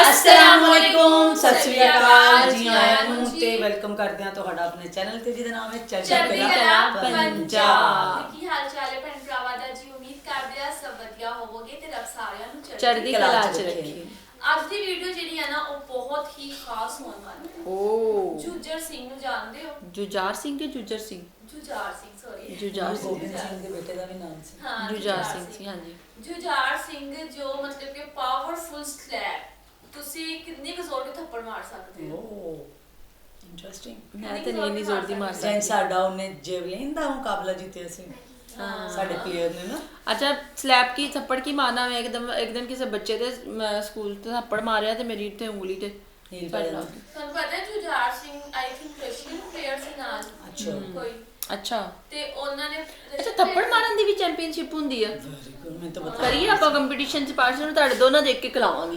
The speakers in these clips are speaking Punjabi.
ਅਸਲਾਮੁਅਲੈਕੁਮ ਸਤਿ ਸ਼੍ਰੀ ਅਕਾਲ ਜੀ ਆਇਆਂ ਨੂੰ। ਤੇ ਵੈਲਕਮ ਕਰਦੇ ਹਾਂ ਤੁਹਾਡਾ ਆਪਣੇ ਚੈਨਲ ਤੇ ਜਿਹਦਾ ਨਾਮ ਹੈ ਚੜ੍ਹਦੀ ਕਲਾ ਪੰਜਾਬ। ਕੀ ਹਾਲ ਚਾਲ ਹੈ ਭੈਣ ਭਰਾਵਾਂ ਦਾ? ਜੀ ਉਮੀਦ ਕਰਦੇ ਆ ਸਭ ਵਧੀਆ ਹੋਵੋਗੇ ਤੇ ਰੱਬ ਸਾਰਿਆਂ ਨੂੰ ਚੜ੍ਹਦੀ ਕਲਾ ਚ ਰੱਖੇ। ਅੱਜ ਦੀ ਵੀਡੀਓ ਜਿਹੜੀ ਹੈ ਨਾ ਉਹ ਬਹੁਤ ਹੀ ਖਾਸ ਹੋਣ ਵਾਲੀ ਹੈ। ਓ। ਜੁਜਰ ਸਿੰਘ ਨੂੰ ਜਾਣਦੇ ਹੋ? ਜੁਜਾਰ ਸਿੰਘ ਕਿ ਜੁਜਰ ਸਿੰਘ? ਜੁਜਾਰ ਸਿੰਘ ਸੌਰੀ ਜੁਜਾਰ ਸਿੰਘ। ਗੋਬਿੰਦ ਸਿੰਘ ਦੇ ਬੇਟੇ ਦਾ ਵੀ ਨਾਮ ਸੀ। ਹਾਂ ਜੁਜਾਰ ਸਿੰਘ ਸੀ ਹਾਂਜੀ। ਜੁਝਾਰ ਸਿੰਘ ਜੋ ਮਤਲਬ ਕਿ ਪਾਵਰਫੁਲ ਸਲੈਬ ਤੁਸੀਂ ਕਿੰਨੇ ਕੁ ਜ਼ੋਰ ਦੇ ਥੱਪੜ ਮਾਰ ਸਕਦੇ ਹੋ? ਓ ਇੰਟਰਸਟਿੰਗ ਮੈਂ ਤਾਂ ਨਹੀਂ ਇੰਨੀ ਜ਼ੋਰ ਦੀ ਮਾਰ ਜੈਨ ਸਕਦੀ ਸਾਡਾ ਉਹਨੇ ਜੇਵਲਿਨ ਦਾ ਮੁਕਾਬਲਾ ਜਿੱਤਿਆ ਸੀ। ਸਾਡੇ ਪਲੇਅਰ ਨੇ ਨਾ। ਅੱਛਾ ਸਲੈਪ ਕੀ ਥੱਪੜ ਕੀ ਮਾਰਨਾ ਮੈਂ ਇੱਕਦਮ ਇੱਕ ਦਿਨ ਕਿਸੇ ਬੱਚੇ ਦੇ ਮੈਂ ਸਕੂਲ ਤੇ ਥੱਪੜ ਮਾਰਿਆ ਤੇ ਮੇਰੀ ਤੇ ਉਂਗਲੀ ਤੇ ਹੀਲ ਸੱਟ ਪੈ ਲੱਗ ਜਾਂਦੀ। ਗਈ। ਤੁਹਾਨੂੰ ਪਤਾ ਹੈ Jujhar Singh I think Russian player ਸੀ ਨਾਲ। ਅੱਛਾ। ਕੋਈ। ਅੱਛਾ। ਤੇ ਉਹਨਾਂ ਨੇ ਅੱਛਾ ਥੱਪੜ ਮਾਰਨ ਦੀ ਵੀ ਚੈਂਪੀਅਨਸ਼ਿਪ ਹੁੰਦੀ ਆ। Very good, ਮੈਨੂੰ ਤਾਂ ਪਤਾ ਕਰੀਏ ਆਪਾਂ ਕੰਪੀਟੀਸ਼ਨ ਚ ਪਾਰਟਿਸਪੇਟ ਤੁਹਾਡੇ ਦੋਨਾਂ ਦੇ ਇੱਕ ਇੱਕ ਲਾਵਾਂਗੀ।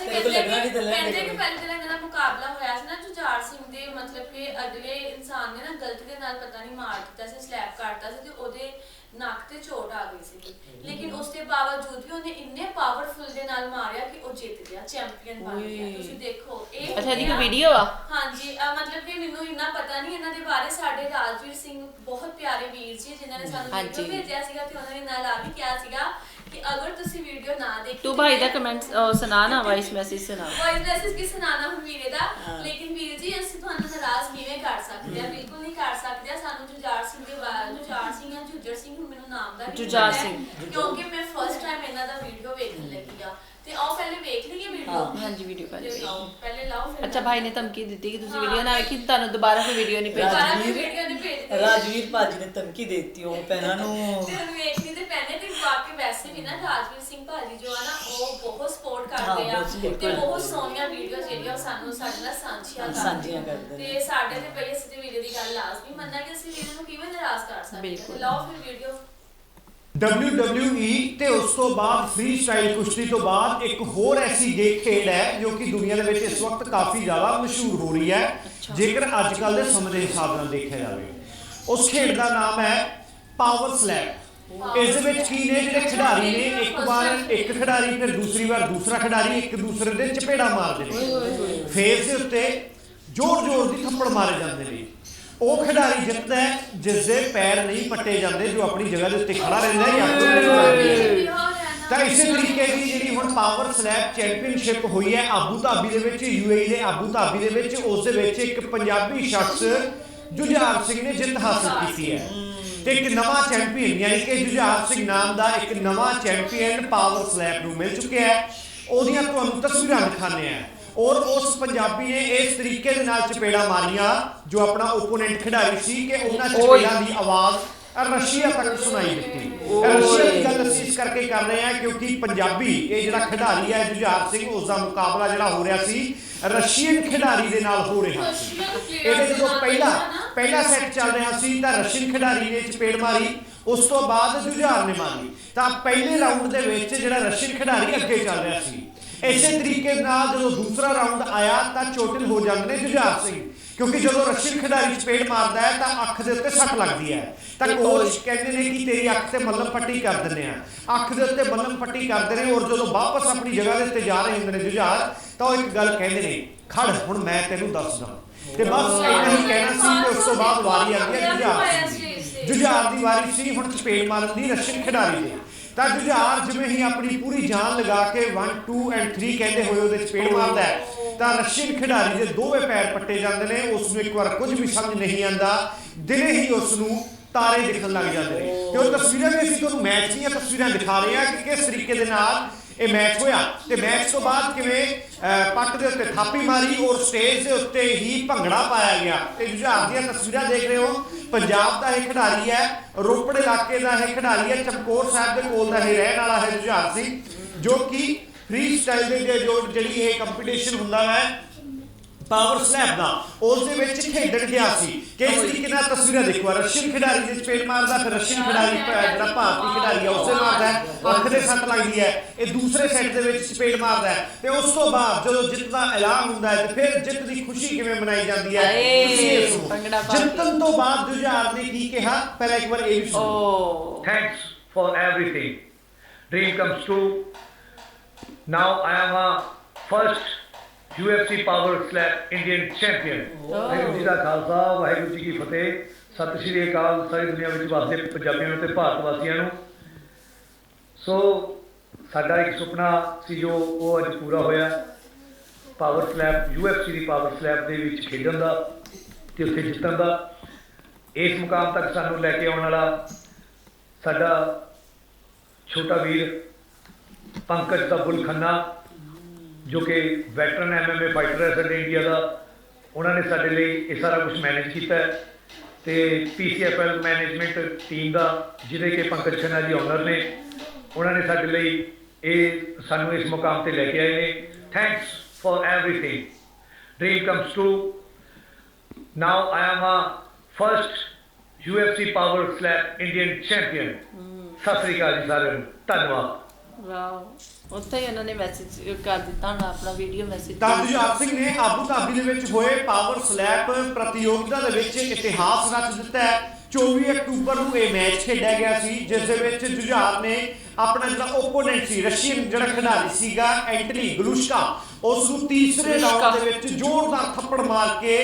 ਅੱਛਾ ਤੇਰੇ ਕੋਲ ਲੱਗਣਾ ਕਿ ਤਾਂ ਲੈ ਕਹਿੰਦੇ ਕਿ ਪਹਿਲੇ ਦਿਨ ਇਹਨਾਂ ਦਾ ਮੁਕਾਬਲਾ ਹੋਇਆ ਸੀ ਨਾ ਜੁਝਾਰ ਸਿੰਘ ਦੇ ਮਤਲਬ ਕਿ ਅਗਲੇ ਇਨਸਾਨ ਨੇ ਨਾ ਗਲਤੀ ਦੇ ਨਾਲ ਪਤਾ ਨਹੀਂ ਮਾਰ ਦਿੱਤਾ ਸੀ ਸਲੈਪ ਕਰਤਾ ਸੀ ਤੇ ਉਹਦੇ ਨੱਕ ਤੇ ਚੋਟ ਆ ਗਈ ਸੀ ਲੇਕਿਨ ਉਸ ਦੇ ਬਾਵਜੂਦ ਵੀ ਉਹਨੇ ਇੰਨੇ ਪਾਵਰਫੁਲ ਦੇ ਨਾਲ ਮਾਰਿਆ ਕਿ ਉਹ ਜਿੱਤ ਗਿਆ ਚੈਂਪੀਅਨ ਬਣ ਗਿਆ। ਤੁਸੀਂ ਦੇਖੋ ਇਹ ਅੱਛਾ ਇਹਦੀ ਕੋਈ ਵੀਡੀਓ ਆ? ਹਾਂਜੀ ਅਹ ਮਤਲਬ ਕਿ ਮੈਨੂੰ ਇੰਨਾ ਪਤਾ ਨਹੀਂ ਇਹਨਾਂ ਦੇ ਬਾਰੇ। ਸਾਡੇ ਰਾਜਵੀਰ ਸਿੰਘ ਬਹੁਤ ਪਿਆਰੇ ਵੀਰ ਜੀ ਜਿਨ੍ਹਾਂ ਨੇ ਸਾਨੂੰ ਹਾਂਜੀ। ਵੀਡੀਓ ਭੇਜਿਆ ਸੀਗਾ ਤੇ ਉਹਨਾਂ ਨੇ ਨਾਲ ਆ ਵੀ ਕਿਹਾ ਸੀਗਾ ਕਿ ਅਗਰ ਤੁਸੀਂ ਵੀਡੀਓ ਨਾ ਦੇਖੀ ਤੂੰ ਭਾਈ ਦਾ ਕਮੈਂਟ ਸੁਣਾ ਨਾ ਵਾਇਸ ਮੈਸੇਜ ਸੁਣਾ। ਵੌਇਸ ਮੈਸੇਜ ਕੀ ਸੁਣਾਣਾ ਹੁਣ ਵੀਰੇ ਦਾ। ਲੇਕਿਨ ਵੀਰ ਜੀ ਅਸੀਂ ਤੁਹਾਨੂੰ ਨਾਰਾਜ਼ ਕਿਵੇਂ ਕਰ ਸਕਦੇ ਆ? ਬਿਲਕੁਲ ਨਹੀਂ ਕਰ ਸਕਦੇ। ਆ ਸਾਨੂੰ ਜੁਝਾਰ ਸਿੰਘ ਦੇ ਬਾਰੇ ਜੁਝਾਰ ਸਿੰਘ ਜਾਂ ਜੁਝਰ ਸਿੰਘ ਮੈਨੂੰ ਨਾਮ ਦਾ ਜੁਝਾਰ ਸਿੰਘ। ਕਿਉਂਕਿ ਮੈਂ ਫਸਟ ਟਾਈਮ ਇਹਨਾਂ ਦਾ ਵੀਡੀਓ ਵੇਖਣ ਲੱਗੀ ਆ। ਤੇ ਆਓ ਪਹਿਲੇ ਵੇਖ ਲਈਏ ਵੀਡੀਓ ਹਾਂ, ਹਾਂਜੀ ਵੀਡੀਓ ਪਹਿਲੇ ਤੇ ਲਾਓ ਪਹਿਲੇ ਲਾਓ ਫਿਰ ਅੱਛਾ ਭਾਈ ਨੇ ਧਮਕੀ ਦਿੱਤੀ ਕਿ ਤੁਸੀਂ ਵੀਡੀਓ ਨਾ ਵੇਖੀ ਤੁਹਾਨੂੰ ਦੁਬਾਰਾ ਕੋਈ ਵੀਡੀਓ ਨਹੀਂ ਭੇਜਣੀ ਦੁਬਾਰਾ ਰਾਜਵੀਰ- ਵੀਡੀਓ ਨਹੀਂ ਭੇਜਦੇ ਰਾਜਵੀਰ ਭਾਜੀ ਨੇ ਧਮਕੀ ਦੇ ਦਿੱਤੀ ਉਹ ਪੈਰਾਂ ਨੂੰ। ਤੇ ਹੁਣ ਵੇਖਣੀ ਤੇ ਪੈਣੇ ਤੇ ਬਾਕੀ ਵੈਸੇ ਵੀ ਨਾ ਰਾਜਵੀਰ ਸਿੰਘ ਭਾਜੀ ਜੋ ਆ ਨਾ ਉਹ ਬਹੁਤ ਸਪੋਰਟ ਕਰਦੇ ਹਾਂ, ਆ। ਬਹੁਤ support ਤੇ ਕਰਦੇ ਬਹੁਤ ਸੋਹਣੀਆਂ ਵੀਡੀਓ ਜਿਹੜੀਆਂ ਉਹ ਸਾਨੂੰ ਸਾਡੇ ਨਾਲ ਸਾਂਝੀਆਂ ਕਰਦੇ ਸਾਂਝੀਆਂ ਕਰਦੇ ਨੇ। ਤੇ ਸਾਡੇ ਤੇ ਪਈ ਅਸੀਂ ਤੇ ਵੀਡੀਓ ਦੀ ਗੱਲ ਲਾਜ਼ਮੀ ਮੰਨਣਾ ਕਿ ਅਸੀਂ ਵੀਡੀਓ ਨੂੰ ਕਿਵੇਂ ਨਾਰਾਜ਼ ਕਰ ਸਕਦੇ ਹਾਂ ਬਿਲਕੁਲ। ਲਾਓ ਫਿਰ ਵੀਡੀਓ WWE ਤੇ ਉਸ ਤੋਂ ਬਾਅਦ ਫ੍ਰੀ ਸਟਾਈਲ ਕੁਸ਼ਤੀ ਤੋਂ ਬਾਅਦ ਇੱਕ ਹੋਰ ਐਸੀ ਗੇ ਖੇਡ ਹੈ ਜੋ ਕਿ ਦੁਨੀਆ ਦੇ ਵਿੱਚ ਇਸ ਵਕਤ ਕਾਫੀ ਜ਼ਿਆਦਾ ਮਸ਼ਹੂਰ ਹੋ ਰਹੀ ਹੈ ਜੇਕਰ ਅੱਜ ਕੱਲ ਦੇ ਸਮੇਂ ਦੇ ਹਿਸਾਬ ਨਾਲ ਦੇਖਿਆ ਜਾਵੇ। ਉਸ ਖੇਡ ਦਾ ਨਾਮ ਹੈ ਪਾਵਰ ਸਲੈਮ ਇਸ ਦੇ ਵਿੱਚ ਕੀ ਨੇ? ਜਿਹੜੇ ਖਿਡਾਰੀ ਨੇ ਇੱਕ ਵਾਰ ਇੱਕ ਖਿਡਾਰੀ ਫਿਰ ਦੂਸਰੀ ਵਾਰ ਦੂਸਰਾ ਖਿਡਾਰੀ ਇੱਕ ਦੂਸਰੇ ਦੇ ਚਪੇੜਾ ਮਾਰਦੇ ਨੇ। ਫੇਸ ਦੇ ਉੱਤੇ ਜ਼ੋਰ ਜ਼ੋਰ ਦੀ ਥੱਪੜ ਮਾਰੇ ਜਾਂਦੇ ਨੇ। ਉਹ ਖਿਡਾਰੀ ਜਿੱਤਦਾ ਹੈ, ਜਿਸ ਦੇ ਪੈਰ ਨਹੀਂ ਪੱਟੇ ਜਾਂਦੇ, ਜੋ ਆਪਣੀ ਜਗ੍ਹਾ ਦੇ ਉੱਤੇ ਖੜਾ ਰਹਿੰਦਾ ਹੈ, ਜਾਂ ਕੋਈ ਨਹੀਂ ਜਾਂਦੀ ਹੈ ਤਾਂ ਇਸੇ ਤਰੀਕੇ ਦੀ ਜਿਹੜੀ ਹੁਣ ਪਾਵਰ ਸਲੈਬ ਚੈਂਪੀਅਨਸ਼ਿਪ ਹੋਈ ਹੈ ਆਬੂ ਧਾਬੀ ਦੇ ਵਿੱਚ ਯੂਏਈ ਦੇ ਆਬੂ ਧਾਬੀ ਦੇ ਵਿੱਚ, ਉਸ ਦੇ ਵਿੱਚ ਇੱਕ ਪੰਜਾਬੀ ਸ਼ਖਸ ਜੁਝਾਰ ਸਿੰਘ ਨੇ ਜਿੱਤ ਹਾਸਲ ਕੀਤੀ ਹੈ। ਤੇ ਇੱਕ ਨਵਾਂ ਚੈਂਪੀਅਨ ਯਾਨੀ ਕਿ ਜੁਝਾਰ ਸਿੰਘ ਨਾਮ ਦਾ ਇੱਕ ਨਵਾਂ ਚੈਂਪੀਅਨ ਪਾਵਰ ਸਲੈਬ ਨੂੰ ਮਿਲ ਚੁੱਕਿਆ ਹੈ। ਉਹਦੀਆਂ ਤੁਹਾਨੂੰ ਤਸਵੀਰਾਂ ਦਿਖਾਣੇ ਆ ਔਰ ਉਸ ਪੰਜਾਬੀ ਨੇ ਇਸ ਤਰੀਕੇ ਦੇ ਨਾਲ ਚਪੇੜਾ ਮਾਰੀਆਂ ਜੋ ਆਪਣਾ ਓਪੋਨੈਂਟ ਖਿਡਾਰੀ ਸੀ ਕਿ ਉਹਨਾਂ ਚਪੇੜਾਂ ਦੀ ਆਵਾਜ਼ ਰਸ਼ੀਆ ਤੱਕ ਸੁਣਾਈ ਦਿੱਤੀ। ਰਸ਼ੀਆ ਦੀ ਗੱਲ ਅਸੀਂ ਇਸ ਕਰਕੇ ਕਰ ਰਹੇ ਹਾਂ ਕਿਉਂਕਿ ਪੰਜਾਬੀ ਇਹ ਜਿਹੜਾ ਖਿਡਾਰੀ ਹੈ ਜੁਝਾਰ ਸਿੰਘ ਉਸ ਦਾ ਮੁਕਾਬਲਾ ਜਿਹੜਾ ਹੋ ਰਿਹਾ ਸੀ ਰਸ਼ੀਅਨ ਖਿਡਾਰੀ ਦੇ ਨਾਲ ਹੋ ਰਿਹਾ ਸੀ। ਇਹਦੇ ਜਦੋਂ ਪਹਿਲਾ ਪਹਿਲਾ ਸੈੱਟ ਚੱਲ ਰਿਹਾ ਸੀ ਤਾਂ ਰਸ਼ੀਅਨ ਖਿਡਾਰੀ ਨੇ ਚਪੇੜ ਮਾਰੀ। ਉਸ ਤੋਂ ਬਾਅਦ ਜੁਝਾਰ ਨੇ ਮਾਰੀ ਤਾਂ ਪਹਿਲੇ ਰਾਊਂਡ ਦੇ ਵਿੱਚ ਜਿਹੜਾ ਰਸ਼ੀਅਨ ਖਿਡਾਰੀ ਅੱਗੇ ਚੱਲ ਰਿਹਾ ਸੀ, ਇਸੇ ਤਰੀਕੇ ਨਾਲ ਜਦੋਂ ਦੂਸਰਾ ਰਾਊਂਡ ਆਇਆ ਤਾਂ ਚੋਟਿਲ ਹੋ ਜਾਂਦੇ ਨੇ ਜੁਝਾਰ ਸਿੰਘ। ਕਿਉਂਕਿ ਜਦੋਂ ਰਸ਼ੀਅਨ ਖਿਡਾਰੀ ਚਪੇੜ ਮਾਰਦਾ ਹੈ ਤਾਂ ਅੱਖ ਦੇ ਉੱਤੇ ਸੱਟ ਲੱਗਦੀ ਹੈ। ਤਾਂ ਕੋਚ ਕਹਿੰਦੇ ਨੇ ਕਿ ਤੇਰੀ ਅੱਖ ਤੇ ਮੱਲਮ ਪੱਟੀ ਕਰ ਦਿੰਦੇ ਆ ਅੱਖ ਦੇ ਉੱਤੇ ਮੱਲਮ ਪੱਟੀ ਕਰਦੇ ਨੇ ਔਰ ਜਦੋਂ ਵਾਪਸ ਆਪਣੀ ਜਗ੍ਹਾ ਦੇ ਉੱਤੇ ਜਾ ਰਹੇ ਹੁੰਦੇ ਨੇ ਜੁਝਾਰ, ਤਾਂ ਉਹ ਇੱਕ ਗੱਲ ਕਹਿੰਦੇ ਨੇ, ਖੜ, ਹੁਣ ਮੈਂ ਤੈਨੂੰ ਦੱਸਦਾ। ਤੇ ਬਸ ਇੰਨਾ ਹੀ ਕਹਿਣਾ ਸੀ ਕਿ ਉਸ ਤੋਂ ਬਾਅਦ ਵਾਰੀ ਆ ਹੈ ਜੁਝਾਰ ਜੁਝਾਰ ਦੀ ਵਾਰੀ ਸੀ ਹੁਣ ਚਪੇੜ ਮਾਰਨ ਦੀ ਰਸ਼ੀਅਨ ਖਿਡਾਰੀ ਦੀ ਤਾਂ ਜੁਝਾਰ ਜਿਵੇਂ ਹੀ ਆਪਣੀ ਪੂਰੀ ਜਾਨ ਲਗਾ ਕੇ 1 2 ਐਂਡ 3 ਕਹਿੰਦੇ ਹੋਏ ਉਹਦੇ ਚਪੇੜ ਮਾਰਦਾ ਹੈ। ਤਾਂ ਰਸ਼ੀਅਨ ਖਿਡਾਰੀ ਦੇ ਦੋਵੇਂ ਪੈਰ ਪੱਟੇ ਜਾਂਦੇ ਨੇ ਉਸ ਨੂੰ ਇੱਕ ਵਾਰ ਕੁਝ ਵੀ ਸਮਝ ਨਹੀਂ ਆਂਦਾ ਦਿਨੇ ਹੀ ਉਸ ਨੂੰ ਤਾਰੇ ਦਿਖਣ ਲੱਗ ਜਾਂਦੇ ਨੇ। ਤੇ ਉਹ ਤਸਵੀਰਾਂ ਵੀ ਅਸੀਂ ਤੁਹਾਨੂੰ ਮੈਚ ਦੀਆਂ ਤਸਵੀਰਾਂ ਦਿਖਾ ਰਹੇ ਹਾਂ ਕਿ ਕਿਸ ਤਰੀਕੇ ਦੇ ਨਾਲ ਇਹ ਮੈਚ ਹੋਇਆ। ਤੇ ਮੈਚ ਤੋਂ ਬਾਅਦ ਕਿਵੇਂ ਪੱਟ ਦੇ ਉੱਤੇ ਥਾਪੀ ਮਾਰੀ ਔਰ ਸਟੇਜ ਦੇ ਉੱਤੇ ਹੀ ਭੰਗੜਾ ਪਾਇਆ ਗਿਆ। ਤੇ ਜੁਝਾਰ ਦੀਆਂ ਤਸਵੀਰਾਂ ਦੇਖ ਰਹੇ ਹੋ। ਪੰਜਾਬ ਦਾ ਇਹ ਖਿਡਾਰੀ ਹੈ, ਰੋਪੜ ਇਲਾਕੇ ਦਾ ਇਹ ਖਿਡਾਰੀ ਹੈ। ਚਮਕੌਰ ਸਾਹਿਬ ਦੇ ਕੋਲ ਦਾ ਇਹ ਰਹਿਣ ਵਾਲਾ ਹੈ ਜੁਝਾਰ ਸਿੰਘ, ਜੋ ਕਿ ਫ੍ਰੀ ਸਟਾਈਲ ਦੇ ਜੋ ਜਿਹੜੀ ਇਹ ਕੰਪੀਟੀਸ਼ਨ ਹੁੰਦਾ ਹੈ ਪਾਵਰ ਸਲੈਬ ਦਾ ਉਸ ਦੇ ਵਿੱਚ ਖੇਡਣ ਗਿਆ ਸੀ। ਕਿਸ ਤਰੀਕੇ ਨਾਲ ਤਸਵੀਰਾਂ ਦੇਖੋ ਰਸ਼ੀਅਨ ਖਿਡਾਰੀ ਦੇ ਚਪੇੜ ਮਾਰਦਾ ਫਿਰ ਰਸ਼ੀਅਨ ਖਿਡਾਰੀ ਜਿਹੜਾ ਭਾਰਤੀ ਖਿਡਾਰੀ ਆ ਉਸੇ ਮਾਰਦਾ ਹੈ, ਅੱਖ ਦੇ ਸੱਟ ਲੱਗਦੀ ਹੈ ਇਹ ਦੂਸਰੇ ਸੈੱਟ ਦੇ ਵਿੱਚ ਚਪੇੜ ਮਾਰਦਾ ਹੈ। ਤੇ ਉਸ ਤੋਂ ਬਾਅਦ ਜਦੋਂ ਜਿੱਤ ਦਾ ਐਲਾਨ ਹੁੰਦਾ ਹੈ ਤੇ ਫਿਰ ਜਿੱਤ ਦੀ ਖੁਸ਼ੀ ਕਿਵੇਂ ਮਨਾਈ ਜਾਂਦੀ ਹੈ? ਤੁਸੀਂ ਇਹ ਸੁਣੋ। ਜਿੱਤਣ ਤੋਂ ਬਾਅਦ ਜੁਝਾਰ ਨੇ ਕੀ ਕਿਹਾ? ਪਹਿਲਾਂ ਇੱਕ ਵਾਰ ਇਹ ਵੀ ਸੁਣੋ। ਓ। Thanks for everything. Dream comes true. Now I am a first UFC power Slap Indian champion Waheguru ji ਦਾ ਖਾਲਸਾ, ਵਾਹਿਗੁਰੂ ਜੀ ਕੀ ਫਤਿਹ। ਸਤਿ ਸ਼੍ਰੀ ਅਕਾਲ, ਸਾਰੀ ਦੁਨੀਆ ਵਿੱਚ ਵਸਦੇ ਪੰਜਾਬੀਆਂ ਨੂੰ ਤੇ ਭਾਰਤ ਵਾਸੀਆਂ ਨੂੰ। ਸੋ, ਸਾਡਾ ਇੱਕ ਸੁਪਨਾ ਸੀ ਜੋ ਉਹ ਅੱਜ ਪੂਰਾ ਹੋਇਆ। ਪਾਵਰ ਸਲੈਪ UFC ਦੀ ਪਾਵਰ ਸਲੈਪ ਦੇ ਵਿੱਚ ਖੇਡਣ ਦਾ ਤੇ ਉੱਥੇ ਜਿੱਤਣ ਦਾ। ਇਸ ਮੁਕਾਮ ਤੱਕ ਸਾਨੂੰ ਲੈ ਕੇ ਆਉਣ ਵਾਲਾ ਸਾਡਾ ਛੋਟਾ ਵੀਰ ਪੰਕਜ ਤਬੁਲ ਖੰਨਾ ਜੋ ਕਿ ਵੈਟਰਨ ਐਮਐਮਏ ਫਾਈਟਰ ਹੈ ਸਾਡੇ ਇੰਡੀਆ ਦਾ ਉਹਨਾਂ ਨੇ ਸਾਡੇ ਲਈ ਇਹ ਸਾਰਾ ਕੁਝ ਮੈਨੇਜ ਕੀਤਾ ਤੇ ਪੀਸੀਐਫਐਲ ਮੈਨੇਜਮੈਂਟ ਟੀਮ ਦਾ ਜਿਹਦੇ ਕਿ ਪੰਕਜ ਖੰਨਾ ਜੀ ਓਨਰ ਨੇ ਉਹਨਾਂ ਨੇ ਸਾਡੇ ਲਈ ਇਹ ਸਾਨੂੰ ਇਸ ਮੁਕਾਮ ਤੇ ਲੈ ਕੇ ਆਏ ਨੇ। Thanks for everything dream comes true now I am a first UFC power slap Indian champion Sat Sri Akal ਜੀ ਸਾਰਿਆਂ ਨੂੰ। ਧੰਨਵਾਦ। ਵਾਓ। ਉੱਥੇ ਹੀ ਉਹਨਾਂ ਨੇ ਮੈਸੇਜ ਕਰ ਦਿੱਤਾ ਹੁਣ ਆਪਣਾ ਵੀਡੀਓ ਮੈਸੇਜ ਤਾਂ ਜੁਝਾਰ ਸਿੰਘ ਨੇ ਆਬੂ ਧਾਬੀ ਦੇ ਵਿੱਚ ਹੋਏ ਪਾਵਰ ਸਲੈਪ ਪ੍ਰਤੀਯੋਗਤਾ ਦੇ ਵਿੱਚ ਇਤਿਹਾਸ ਰਚ ਦਿੱਤਾ ਹੈ। 24 ਅਕਤੂਬਰ ਨੂੰ ਇਹ ਮੈਚ ਖੇਡਿਆ ਗਿਆ ਸੀ ਜਿਸ ਦੇ ਵਿੱਚ ਜੁਝਾਰ ਨੇ ਆਪਣਾ ਜਿਹੜਾ ਓਪੋਨੈਂਟ ਸੀ ਰਸ਼ੀਅਨ ਜਿਹੜਾ ਖਿਡਾਰੀ ਸੀਗਾ ਐਂਟਨੀ ਗਲੂਸ਼ਕਾ ਉਸ ਨੂੰ ਤੀਸਰੇ ਰਾਉਂਡ ਦੇ ਵਿੱਚ ਜ਼ੋਰਦਾਰ ਥੱਪੜ ਮਾਰ ਕੇ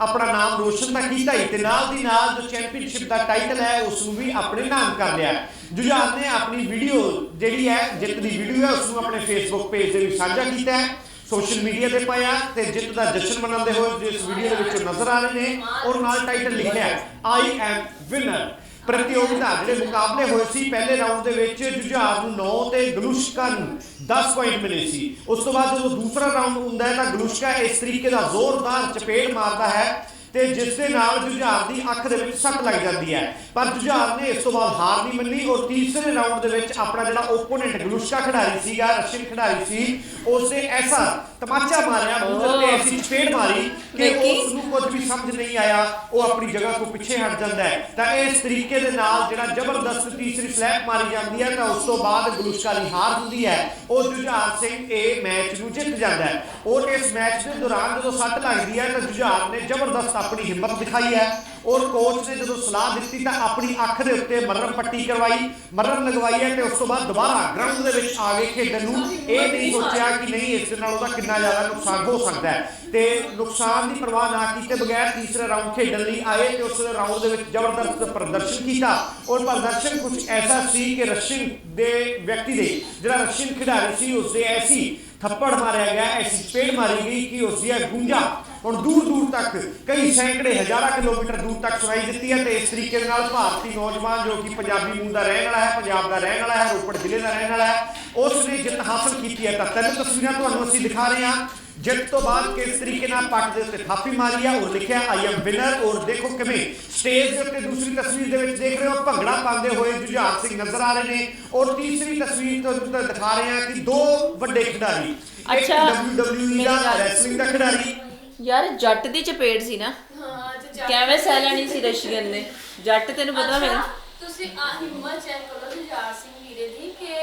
ਆਪਣਾ ਨਾਮ ਰੋਸ਼ਨ ਤਾਂ ਕੀਤਾ ਹੀ ਤੇ ਨਾਲ ਦੀ ਨਾਲ ਜੋ ਚੈਂਪੀਅਨਸ਼ਿਪ ਦਾ ਟਾਈਟਲ ਹੈ ਉਸ ਨੂੰ ਵੀ ਆਪਣੇ ਨਾਮ ਕਰ ਲਿਆ ਜੁਝਾਰ ਨੇ ਆਪਣੀ ਵੀਡੀਓ ਜਿਹੜੀ ਹੈ, ਜਿੱਤ ਦੀ ਵੀਡੀਓ ਹੈ ਉਸ ਨੂੰ ਆਪਣੇ ਫੇਸਬੁੱਕ ਪੇਜ ਤੇ ਵੀ ਸਾਂਝਾ ਕੀਤਾ ਹੈ। ਸੋਸ਼ਲ ਮੀਡੀਆ ਤੇ ਪਾਇਆ ਤੇ ਜਿੱਤ ਦਾ ਜਸ਼ਨ ਮਨਾਉਂਦੇ ਹੋਏ ਜਿਸ ਵੀਡੀਓ ਦੇ ਵਿੱਚ ਨਜ਼ਰ ਆ ਰਹੇ ਨੇ ਔਰ ਨਾਲ ਟਾਈਟਲ ਲਿਖਿਆ ਹੈ ਆਈ ਐਮ ਵਿਨਰ ਪ੍ਰਤੀਯੋਗਿਤਾ ਜਿਹੜੇ ਮੁਕਾਬਲੇ ਹੋਏ ਸੀ। ਪਹਿਲੇ ਰਾਉਂਡ ਦੇ ਵਿੱਚ ਜੁਝਾਰ ਨੂੰ 9 ਤੇ ਗਲੂਸ਼ਕਾ ਨੂੰ 10 ਪੁਆਇੰਟ ਮਿਲੇ ਸੀ। ਉਸ ਤੋਂ ਬਾਅਦ ਜਦੋਂ ਦੂਸਰਾ ਰਾਉਂਡ ਹੁੰਦਾ ਹੈ ਤਾਂ ਗਲੂਸ਼ਕਾ ਇਸ ਤਰੀਕੇ ਦਾ ਜ਼ੋਰਦਾਰ ਚਪੇੜ ਮਾਰਦਾ ਹੈ। ਤੇ ਜਿਸ ਦੇ ਨਾਲ ਜੁਝਾਰ ਦੀ ਅੱਖ ਦੇ ਵਿੱਚ ਸੱਟ ਲੱਗ ਜਾਂਦੀ ਹੈ। ਪਰ ਜੁਝਾਰ ਨੇ ਇਸ ਤੋਂ ਬਾਅਦ ਹਾਰ ਨਹੀਂ ਮੰਨੀ। ਔਰ ਤੀਸਰੇ ਰਾਉਂਡ ਦੇ ਵਿੱਚ ਆਪਣਾ ਜਿਹੜਾ ਓਪੋਨੈਂਟ ਗਲੂਸ਼ਕਾ ਖਿਡਾਰੀ ਸੀਗਾ ਰਸ਼ੀਅਨ ਖਿਡਾਰੀ ਸੀ ਉਸਨੇ ਐਸਾ ਤਮਾਚਾ ਮਾਰਿਆ ਮੂੰਹ ਤੇ ਐਸੀ ਚਪੇੜ ਮਾਰੀ ਕਿ? ਉਸ ਨੂੰ ਕੁਝ ਵੀ ਸਮਝ ਨਹੀਂ ਆਇਆ। ਉਹ ਆਪਣੀ ਜਗ੍ਹਾ ਤੋਂ ਪਿੱਛੇ ਹਟ ਜਾਂਦਾ ਹੈ। ਤਾਂ ਇਸ ਤਰੀਕੇ ਦੇ ਨਾਲ ਜਿਹੜਾ ਜ਼ਬਰਦਸਤ ਤੀਸਰੀ ਸਲੈਪ ਮਾਰੀ ਜਾਂਦੀ ਹੈ ਤਾਂ ਉਸ ਤੋਂ ਬਾਅਦ ਗਲੂਸ਼ਕਾ ਦੀ ਹਾਰ ਹੁੰਦੀ ਹੈ। ਉਹ ਜੁਝਾਰ ਸਿੰਘ ਇਹ ਮੈਚ ਨੂੰ ਜਿੱਤ ਜਾਂਦਾ ਹੈ। ਔਰ ਇਸ ਮੈਚ ਦੇ ਦੌਰਾਨ ਜਦੋਂ ਸੱਟ ਲੱਗਦੀ ਹੈ ਤਾਂ ਜੁਝਾਰ ਨੇ ਜ਼ਬਰਦਸਤ ਆਪਣੀ ਹਿੰਮਤ ਦਿਖਾਈ ਹੈ। ਔਰ ਕੋਚ ਨੇ ਜਦੋਂ ਸਲਾਹ ਦਿੱਤੀ ਤਾਂ ਆਪਣੀ ਅੱਖ ਦੇ ਉੱਤੇ ਮਰਮ ਪੱਟੀ ਕਰਵਾਈ, ਮਰਮ ਲਗਵਾਈ ਹੈ ਤੇ ਉਸ ਤੋਂ ਬਾਅਦ ਦੁਬਾਰਾ ਗਰਾਊਂਡ ਦੇ ਵਿੱਚ ਆ ਕੇ ਖੇਡਣ ਨੂੰ ਇਹ ਨਹੀਂ ਸੋਚਿਆ ਕਿ ਨਹੀਂ ਇਸ ਨਾਲ ਉਹਦਾ ਕਿੰਨਾ ਜ਼ਿਆਦਾ ਨੁਕਸਾਨ ਹੋ ਸਕਦਾ ਹੈ। ਤੇ ਨੁਕਸਾਨ ਦੀ ਪਰਵਾਹ ਨਾ ਕੀਤੇ ਬਗੈਰ ਤੀਸਰਾ ਰਾਊਂਡ ਖੇਡਣ ਲਈ ਆਏ ਤੇ ਉਸ ਰਾਊਂਡ ਦੇ ਵਿੱਚ ਜ਼ਬਰਦਸਤ ਪ੍ਰਦਰਸ਼ਨ ਕੀਤਾ। ਔਰ ਪ੍ਰਦਰਸ਼ਨ ਕੁਝ ਐਸਾ ਸੀ ਕਿ ਰਸ਼ੀਅਨ ਦੇ ਵਿਅਕਤੀ ਦੇ, ਜਿਹੜਾ ਰਸ਼ੀਅਨ ਖਿਡਾਰੀ ਸੀ ਉਸ ਦੇ ਐਸੀ ਥੱਪੜ ਮਾਰਿਆ ਗਿਆ, ਐਸੀ ਪੇੜ ਮਾਰੀ ਗਈ ਕਿ ਉਸ ਦੀ ਗੂੰਜਾ ਹੁਣ ਦੂਰ ਦੂਰ ਤੱਕ ਕਈ ਸੈਂਕੜੇ ਹਜ਼ਾਰਾਂ ਕਿਲੋਮੀਟਰ ਦੂਰ ਤੱਕ ਸੁਣਾਈ ਦਿੱਤੀ ਹੈ ਤੇ ਇਸ ਤਰੀਕੇ ਦੇ ਨਾਲ ਭਾਰਤੀ ਨੌਜਵਾਨ ਜੋ ਕਿ ਪੰਜਾਬੀ ਮੂਲ ਦਾ ਰਹਿਣ ਵਾਲਾ ਹੈ ਪੰਜਾਬ ਦਾ ਰਹਿਣ ਵਾਲਾ ਹੈ ਰੋਪੜ ਜ਼ਿਲ੍ਹੇ ਦਾ ਰਹਿਣ ਵਾਲਾ ਹੈ ਉਸ ਨੇ ਜਿੱਤ ਹਾਸਲ ਕੀਤੀ ਹੈ। ਤਾਂ ਤਿੰਨ ਤਸਵੀਰਾਂ ਤੁਹਾਨੂੰ ਅਸੀਂ ਦਿਖਾ ਰਹੇ ਹਾਂ। ਜਿੱਤ ਤੋਂ ਬਾਅਦ ਕਿਸ ਤਰੀਕੇ ਨਾਲ ਪੱਟ ਦੇ ਉੱਤੇ ਥਾਪੀ ਮਾਰੀ ਆ ਔਰ ਲਿਖਿਆ ਆਈ ਐਮ ਵਿਨਰ ਔਰ ਦੇਖੋ ਕਿਵੇਂ ਸਟੇਜ ਦੇ ਉੱਤੇ ਦੂਸਰੀ ਤਸਵੀਰ ਦੇ ਵਿੱਚ ਦੇਖ ਰਹੇ ਹੋ ਭੰਗੜਾ ਪਾਉਂਦੇ ਹੋਏ ਜੁਝਾਰ ਸਿੰਘ ਨਜ਼ਰ ਆ ਰਹੇ ਨੇ ਔਰ ਤੀਸਰੀ ਤਸਵੀਰ ਤੋਂ ਦਿਖਾ ਰਹੇ ਹਾਂ ਕਿ ਦੋ ਵੱਡੇ ਖਿਡਾਰੀ ਅੱਛਾ, WWE ਦਾ ਰੈਸਲਿੰਗ ਦਾ ਖਿਡਾਰੀ ਯਾਰ ਜੱਟ ਦੀ ਚਪੇੜ ਸੀ ਨਾ। ਹਾਂ ਤੇ ਜਾ- ਕਿਵੇਂ ਸਹਿ ਲੈਣੀ ਸੀ ਰਸ਼ੀਅਨ ਨੇ। ਜੱਟ ਤੈਨੂੰ ਪਤਾ ਮੈਂ ਅੱਛਾ, ਤੁਸੀਂ ਆ ਹਿੰਮਤ ਚੈੱਕ ਕਰੋ ਜੁਝਾਰ ਸਿੰਘ ਵੀਰੇ ਦੀ ਕਿ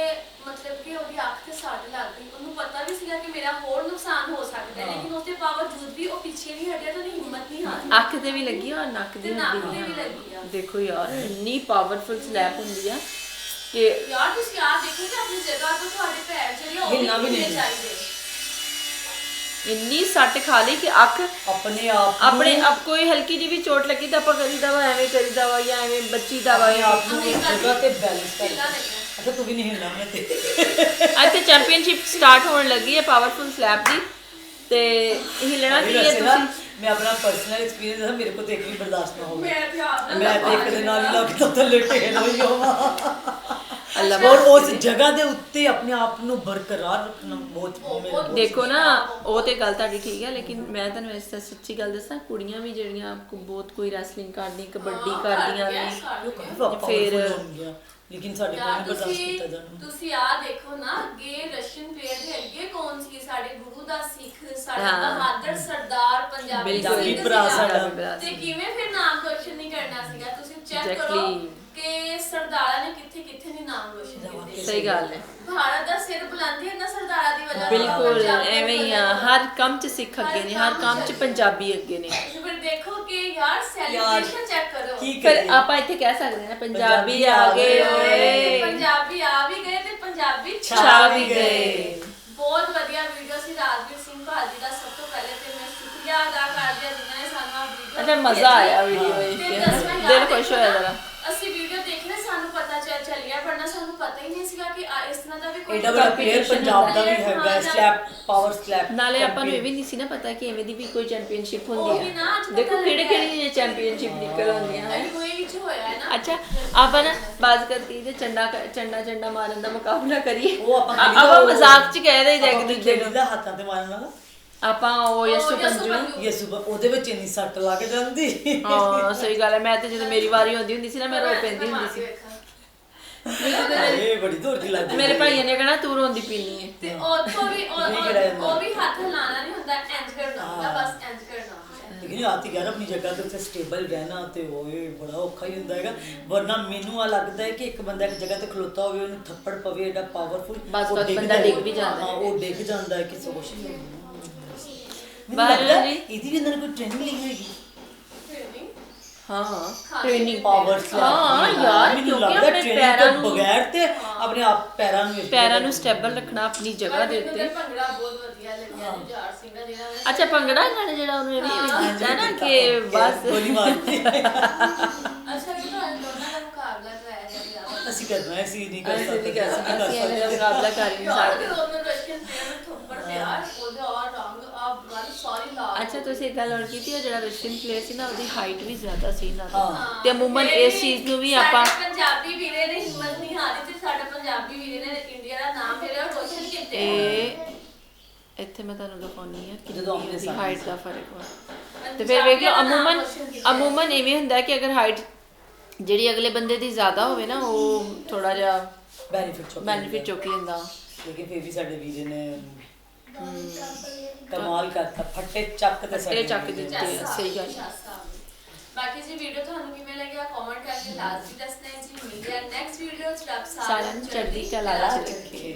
ਮਤਲਬ ਕਿ ਉਹਦੀ ਅੱਖ ਤੇ ਸੱਟ ਲੱਗ ਗਈ। ਉਹਨੂੰ ਪਤਾ ਵੀ ਸੀਗਾ ਕਿ ਮੇਰਾ ਹੋਰ ਨੁਕਸਾਨ ਹੋ ਸਕਦਾ ਹੈ ਲੇਕਿਨ ਉਸਦੇ ਬਾਵਜੂਦ ਵੀ ਉਹ ਪਿੱਛੇ ਨਹੀਂ ਹਟਿਆ ਤੇ ਉਹਦੀ ਹਿੰਮਤ ਨਹੀਂ ਹਾਰੀ ਅੱਖ ਤੇ ਵੀ ਲੱਗੀ ਔਰ ਨੱਕ ਤੇ ਦੀ ਨੱਕ ਲੱਗੀ ਤੇ ਵੀ ਲੱਗੀ ਆ। ਦੇਖੋ ਯਾਰ ਇੰਨੀ ਪਾਵਰਫੁਲ ਸਲੈਪ ਹੁੰਦੀ ਆ ਕਿ ਯਾਰ ਤੁਸੀਂ ਆ ਦੇਖੋ ਕਿ ਆਪਣੀ ਜਗ੍ਹਾ ਤੋਂ ਤੁਹਾਡੇ ਪੈਰ ਜਿਹੜੇ ਉਹ ਵੀ ਹਿੱਲਣਾ ਵੀ ਨਹੀਂ। ਚਾਹੀਦੇ। ਇੰਨੀ ਸੱਟ ਖਾ ਲਈ ਕਿ ਅੱਖ ਆਪਣੇ ਆਪ ਆਪਣੇ ਆਪ ਕੋਈ ਹਲਕੀ ਜਿਹੀ ਵੀ ਚੋਟ ਲੱਗੀ ਤਾਂ ਆਪਾਂ ਕਰੀਦਾ ਵਾ ਐਵੇਂ ਕਰੀਦਾ ਵਾ ਜਾਂ ਐਵੇਂ ਬੱਚੀ ਦਾ ਵਾ ਆਪਣੇ ਆਪ ਨੂੰ ਇੱਕ। ਜਗ੍ਹਾ ਤੇ ਬੈਲੈਂਸ ਕਰ। ਅੱਛਾ ਤੂੰ ਵੀ ਨਹੀਂ ਹਿਲਣਾ ਮੈਂ ਤੇ। ਇੱਥੇ ਚੈਂਪੀਅਨਸ਼ਿਪ ਸਟਾਰਟ ਹੋਣ ਲੱਗੀ ਹੈ ਪਾਵਰਫੁਲ ਸਲੈਪ ਦੀ। ਤੇ ਹਿੱਲਣਾ ਕੀ ਹੈ ਤੁਸੀਂ? ਮੈਂ ਆਪਣਾ ਪਰਸਨਲ ਐਕਸਪੀਰੀਅੰਸ ਹੈ ਮੇਰੇ ਕੋਲ ਤੇ ਇੱਕ ਵੀ ਬਰਦਾਸ਼ਤ ਨਾ ਹੋਵੇ। ਮੈਂ ਤੇ ਆਪ ਮੈਂ ਤੇ ਇੱਕ ਦੇ ਨਾਲ ਹੀ ਲੱਗ ਤਾਂ ਥੱਲੇ ਢੇਰ ਹੋਈ ਹੋਵਾਂ। ਔਰ ਉਸ ਜਗ੍ਹਾ ਦੇ ਉੱਤੇ ਆਪਣੇ ਆਪ ਨੂੰ ਬਰਕਰਾਰ ਰੱਖਣਾ ਬਹੁਤ ਮੇਰੇ ਬਹੁਤ ਦੇਖੋ ਨਾ ਉਹ ਤੇ ਗੱਲ ਤੁਹਾਡੀ ਠੀਕ ਹੈ ਲੇਕਿਨ ਮੈਂ ਤੁਹਾਨੂੰ ਇਸ ਤਰ੍ਹਾਂ ਸੱਚੀ ਗੱਲ ਦੱਸਾਂ ਕੁੜੀਆਂ ਵੀ ਜਿਹੜੀਆਂ ਕੋ- ਬਹੁਤ ਕੋਈ ਰੈਸਲਿੰਗ ਕਰਦੀਆਂ ਕਬੱਡੀ ਕਰਦੀਆਂ ਨੇ ਫਿਰ ਫਿਰ- ਲੇਕਿਨ ਸਾਡੇ ਕੋਲ ਯਾਰ ਨਹੀਂ ਬਰਦਾਸ਼ਤ ਤੁਸੀਂ ਕੀਤਾ ਜਾਣਾ ਤੁਸੀਂ ਆ ਦੇਖੋ ਨਾ ਅੱਗੇ ਰਸ਼ੀਅਨ ਪਲੇਅਰ ਦੇ ਅੱਗੇ ਕੌਣ ਸੀ ਸਾਡੇ ਗੁਰੂ ਦਾ ਸਿੱਖ ਸਾਡਾ ਹਾਂ। ਬਹਾਦਰ ਸਰਦਾਰ ਪੰਜਾਬੀ ਬਿਲਕੁਲ। ਸਿੰਘ ਭਰਾ ਸੀਗਾ। ਸਾਡਾ। ਤੇ ਕਿਵੇਂ ਫਿਰ ਨਾਮ ਰੋਸ਼ਨ ਨਹੀਂ ਕਰਨਾ ਸੀਗਾ ਤੁਸੀਂ ਚੈੱਕ ਕਰੋ Exactly. ਕਿ ਸਰਦਾਰਾਂ ਨੇ ਕਿੱਥੇ ਕਿੱਥੇ ਨਹੀਂ ਨਾਮ ਰੋਸ਼ਨ ਕੀਤੇ। ਸਹੀ ਗੱਲ ਹੈ। ਭਾਰਤ ਦਾ ਸਿਰ ਬੁਲੰਦੀ ਹੈ ਨਾ ਸਰਦਾਰਾਂ ਦੀ ਵਜ੍ਹਾ ਨਾਲ, ਬਿਲਕੁਲ ਐਵੇਂ ਹੀ ਆ। ਹਰ ਕੰਮ 'ਚ ਸਿੱਖ ਅੱਗੇ ਨੇ ਹਰ ਕੰਮ 'ਚ ਪੰਜਾਬੀ ਅੱਗੇ ਨੇ। ਫਿਰ ਦੇਖੋ ਕਿ ਯਾਰ ਸੈਲੀਬ੍ਰੇਸ਼ਨ ਚੈੱਕ ਕਰੋ। ਕੀ ਪਰ ਕਰੀਏ? ਆਪਾਂ ਇੱਥੇ ਕਹਿ ਸਕਦੇ ਹਾਂ ਪੰਜਾਬੀ ਪੰਜਾਬੀ ਆ ਗਏ। ਓਏ। ਪੰਜਾਬੀ ਆ ਵੀ ਗਏ ਤੇ ਪੰਜਾਬੀ ਛਾ ਵੀ ਗਏ। ਬਹੁਤ ਵਧੀਆ ਵੀਡੀਓ ਸੀ ਰਾਜਵੀਰ ਸਿੰਘ ਭਾਜੀ ਦਾ ਸਭ ਤੋਂ ਪਹਿਲੇ ਤੇ ਮੈਂ ਸ਼ੁਕਰੀਆ ਅਦਾ ਕਰਦੀ ਹਾਂ ਜਿਨ੍ਹਾਂ ਨੇ ਸਾਨੂੰ ਆ ਵੀਡੀਓ ਅੱਛਾ, ਮਜ਼ਾ ਆਇਆ ਵੇਖ ਤੇ ਕੇ। ਦਿਲ ਖੁਸ਼ ਹੋਇਆ ਦੇਖੋ ਨਾ, ਜਰਾ। ਅਸੀਂ ਵੀਡੀਓ ਦੇਖਨੇ ਸਾਨੂੰ ਪਤਾ ਚੱਲ ਚੱਲਿਆ ਵਰਨਾ ਸਾਨੂੰ ਪਤਾ ਹੀ ਨਹੀਂ ਸੀਗਾ ਕਿ ਆ ਇਸ ਤਰ੍ਹਾਂ ਦਾ ਵੀ ਕੋਈ ਵੱਡਾ ਪਲੇਅਰ competition ਪੰਜਾਬ ਦਾ ਵੀ ਹੈ। ਹੈਗਾ ਹਾਂ, ਸਲੈਪ ਪਾਵਰ ਸਲੈਪ ਨਾਲੇ ਆਪਾਂ ਨੂੰ ਇਹ ਵੀ ਨਹੀਂ ਸੀ ਨਾ ਪਤਾ ਕਿ ਐਵੇਂ ਦੀ ਵੀ ਕੋਈ ਚੈਂਪੀਅਨਸ਼ਿਪ ਉਹ ਹੁੰਦੀ ਨਾ ਹੈ ਅੱਜ ਪਤਾ ਦੇਖੋ ਕਿਹੜੇ ਲੱਗਿਆ। ਕਿਹੜੀ ਚੈਂਪੀਅਨਸ਼ਿਪ ਨਿਕਲ ਆਉਂਦੀਆਂ ਹੈ। ਕੋਈ ਵਿੱਚ ਹੋਇਆ ਹੈ ਨਾ। ਅੱਛਾ ਆਪਾਂ ਨਾ ਬਾਜ਼ ਕਰਤੀ ਤੇ ਚੰਡਾ ਚੰਡਾ ਚੰਡਾ ਮਾਰਨ ਦਾ ਮੁਕਾਬਲਾ ਕਰੀਏ। ਉਹ ਆਪਾਂ ਆ- ਖੇਡੀ ਦਾ ਆਪਾਂ ਮਜ਼ਾਕ ਚ ਕਹਿ ਰਹੇ ਜਾਂ ਆਪਾਂ ਦੂਜੇ ਨੂੰ। ਖੇਡੀ ਦਾ ਹੱਥਾਂ ਤੇ ਮਾਰਨ ਵਾਲਾ। ਆਪਾਂ ਉਹ ਯਸੂ ਪੰਜੂ। ਇਹ ਸੁਬਹ ਉਹਦੇ ਵਿੱਚ ਇੰਨੀ ਸੱਟ ਲੱਗ ਜਾਂਦੀ। ਹਾਂ ਸਹੀ ਗੱਲ ਹੈ ਮੈਂ ਤੇ ਜਦੋਂ ਮੇਰੀ ਵਾਰੀ ਆਉਂਦੀ ਹੁੰਦੀ ਸੀ ਨਾ ਮੈਂ ਰੋ ਪੈਂਦੀ ਹੁੰਦੀ ਸੀ। ਇਹ ਬੜੀ ਦੌੜ ਦੀ ਲੱਗਦੀ ਮੇਰੇ ਭਾਈਆਂ ਨੇ ਕਹਿਣਾ ਤੂੰ ਰੋਂਦੀ ਪੀਣੀ ਹੈ। ਤੇ ਉਹ ਵੀ ਉਹ-। ਉਹ ਉਹ ਵੀ ਹੱਥ ਹਿਲਾਣਾ ਨਹੀਂ ਹੁੰਦਾ ਇੰਜ ਕਰਨਾ ਹੁੰਦਾ ਬਸ ਇੰਜ ਕਰਨਾ ਹੁੰਦਾ। ਲੇਕਿਨ ਆਤੀ ਯਾਰ ਆਪਣੀ ਜਗ੍ਹਾ ਤੇ ਉੱਥੇ ਸਟੇਬਲ ਰਹਿਣਾ ਤੇ ਓਏ ਬੜਾ ਔਖਾ ਹੀ ਹੁੰਦਾ ਹੈਗਾ। ਵਰਨਾ ਮੈਨੂੰ ਆ ਲੱਗਦਾ ਹੈ ਕਿ ਇੱਕ ਬੰਦਾ ਇੱਕ ਜਗ੍ਹਾ ਤੇ ਖਲੋਤਾ ਹੋਵੇ ਉਹਨੂੰ ਥੱਪੜ ਪਵੇ ਐਡਾ ਪਾਵਰਫੁਲ ਬਸ ਬਸ ਬੰਦਾ ਡਿੱਗ ਵੀ ਜਾਂਦਾ ਹਾਂ ਉਹ ਡਿੱਗ ਜਾਂਦਾ ਹੈ ਕਿਸੇ ਕੁਛ ਨਹੀਂ ਜੀ। ਇਹਦੀ ਵੀ ਅੰਦਰ ਕੋਈ ਟ੍ਰੇਨਿੰਗ ਲਈ ਹੋਏਗੀ ਹਾਂ ਟ੍ਰੇਨਿੰਗ ਪਾਵਰ ਹਾਂ ਯਾਰ ਮੈਨੂੰ ਕਿਉਂਕਿ ਲੱਗਦਾ ਆਪਣੇ training ਪੈਰਾਂ ਤੋਂ ਨੂੰ ਬਗੈਰ ਤੇ ਆਪਣੇ ਆਪ ਪੈਰਾਂ ਨੂੰ ਇਸ ਪੈਰਾਂ ਨੂੰ ਸਟੇਬਲ ਰੱਖਣਾ ਆਪਣੀ ਜਗ੍ਹਾ ਦੇ ਉੱਤੇ। ਭੰਗੜਾ ਬਹੁਤ ਵਧੀਆ ਲੱਗਿਆ ਜੁਝਾਰ ਸਿੰਘ ਦਾ ਜਿਹੜਾ ਮੈਂ- ਅੱਛਾ ਭੰਗੜਾ ਇਹਨਾਂ ਨੇ ਜਿਹੜਾ ਉਹਨੂੰ ਇਹ ਵੀ ਹਾਂਜੀ, ਕੀਤਾ ਨਾ ਕਿ ਬਸ। ਗੋਲੀ ਮਾਰਦੀ ਅੱਛਾ ਕਿ ਤੁਹਾਨੂੰ ਦੋਨਾਂ ਦਾ ਮੁਕਾਬਲਾ ਕਰਾਇਆ ਜਾਵੇ ਅਸੀਂ ਕਰਨਾ ਹੈ, ਅਸੀਂ ਨਹੀਂ ਕਰ ਅਸੀਂ ਸਕਦੇ ਨਹੀਂ ਕਰ ਸਕਦੇ ਅਸੀਂ ਇਹਨਾਂ ਦਾ ਮੁਕਾਬਲਾ ਕਰ ਹੀ ਨਹੀਂ ਯਾਰ ਸਕਦੇ। ਤੇ ਉਹਨੇ ਰਸ਼ੀਅਨ ਪਲੇਅਰ ਨੂੰ ਥੱਪੜ ਪਿਆ ਉਹਦੇ ਆ ਰੰਗ ਆ ਬੜੀ ਸਾਰੀ ਲਾਲ ਅੱਛਾ ਤੁਸੀਂ ਗੱਲ ਹੋਰ ਕੀਤੀ ਉਹ ਜਿਹੜਾ ਰਸ਼ੀਅਨ ਪਲੇਅਰ ਸੀ ਨਾ ਉਹਦੀ ਹਾਈਟ ਵੀ ਜ਼ਿਆਦਾ ਸੀ ਨਾ ਹਾਂ। ਤੇ ਅਮੂਮਨ ਇਸ ਚੀਜ਼ ਨੂੰ ਵੀ ਆਪਾਂ ਸਾਡੇ ਪੰਜਾਬੀ ਵੀਰੇ ਨੇ ਹਿੰਮਤ ਨਹੀਂ ਹਾਰੀ ਤੇ ਸਾਡੇ ਪੰਜਾਬੀ ਵੀਰੇ ਨੇ ਇੰਡੀਆ ਦਾ ਨਾਮ ਫਿਰ ਉਹ ਰੋਸ਼ਨ ਕੀਤੇ। ਇਹ ਇੱਥੇ ਮੈਂ ਤੁਹਾਨੂੰ ਦਿਖਾਉਣੀ ਆ ਕਿ ਜਦੋਂ ਆਪਣੇ ਸਾਹਮਣੇ ਹਾਈਟ ਦਾ ਫ਼ਰਕ ਵਾ। ਤੇ ਫਿਰ ਦਾ ਨਾਮ ਅਮੂਮਨ। ਅਮੂਮਨ ਐਵੇਂ ਹੁੰਦਾ ਕਿ ਅਗਰ ਹਾਈਟ ਜਿਹੜੀ ਅਗਲੇ ਬੰਦੇ ਦੀ ਜ਼ਿਆਦਾ ਹੋਵੇ ਨਾ ਉਹ ਥੋੜਾ ਜਿਹਾ ਬੈਨੀਫਿਟ ਚੁੱਕ ਬੈਨੀਫਿਟ ਚੁੱਕ ਲੈਂਦਾ। ਲੇਕਿਨ ਫਿਰ ਵੀ ਸਾਡੇ ਵੀਰੇ ਨੇ ਕਮਾਲ ਕਰਤਾ ਫੱਟੇ ਚੱਕ ਤੇ ਫੱਟੇ ਚੱਕ। ਦਿੱਤੇ। ਜੱਸ ਸਹੀ ਗੱਲ। ਸਾਹਿਬ। ਬਾਕੀ ਜੀ ਵੀਡੀਓ ਤੁਹਾਨੂੰ ਕਿਵੇਂ ਲੱਗਿਆ ਕਮੈਂਟ ਕਰਕੇ ਲਾਜ਼ਮੀ ਦੱਸਣਾ ਹੈ ਜੀ ਮਿਲਦੇ ਆ ਨੈਕਸਟ ਵੀਡੀਓ ਚ ਰੱਬ ਸਾਰਿਆਂ ਨੂੰ ਚੜ੍ਹਦੀ ਕਲਾ ਚ ਰੱਖੇ.